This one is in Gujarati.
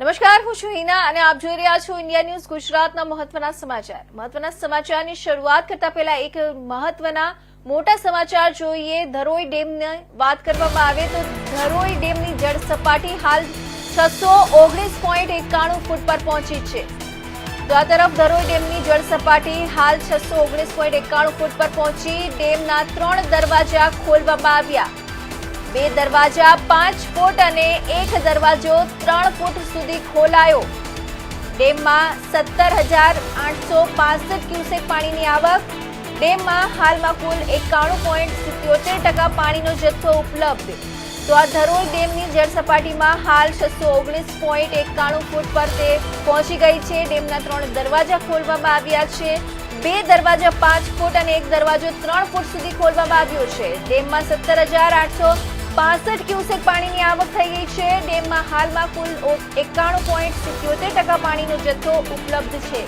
નમસ્કાર, હું છું હિના અને આપ જોઈ રહ્યા છો ઇન્ડિયા ન્યૂઝ ગુજરાતના મહત્વના સમાચાર. મહત્વના સમાચારની શરૂઆત કરતા પહેલા એક મહત્વના મોટા સમાચાર જોઈએ. ધરોઈ ડેમની વાત કરવામાં આવે તો ધરોઈ ડેમની જળ સપાટી હાલ છસો ઓગણીસ પોઈન્ટ એકાણું ફૂટ પર પહોંચી છે. તો આ તરફ ધરોઈ ડેમની જળ સપાટી હાલ છસો ઓગણીસ પોઈન્ટ એકાણું ફૂટ પર પહોંચી. ડેમના ત્રણ દરવાજા ખોલવામાં આવ્યા. બે દરવાજા, પાંચ ફૂટ અને એક દરવાજો ત્રણ ફૂટ સુધી ખોલાયો. ડેમમાં સત્તર હજાર આઠસો પાસઠ ક્યુસેક પાણીની આવક. ડેમમાં હાલમાં કુલ એકાણું પોઈન્ટ સિત્યોતેર ટકા પાણીનો જથ્થો ઉપલબ્ધ. તો આ ધરોલ ડેમની જળ સપાટીમાં હાલ છસો ઓગણીસ પોઈન્ટ એકાણું ફૂટ પર તે પહોંચી ગઈ છે. ડેમના ત્રણ દરવાજા ખોલવામાં આવ્યા છે. બે દરવાજા પાંચ ફૂટ અને એક દરવાજો ત્રણ ફૂટ સુધી ખોલવામાં આવ્યો છે. ડેમમાં સત્તર હજાર આઠસો પાસઠ ક્યુસેક પાણીની આવક થઈ ગઈ છે. ડેમમાં હાલમાં કુલ એકાણું પોઈન્ટ સિત્યોતેર ટકા પાણીનો જથ્થો ઉપલબ્ધ છે.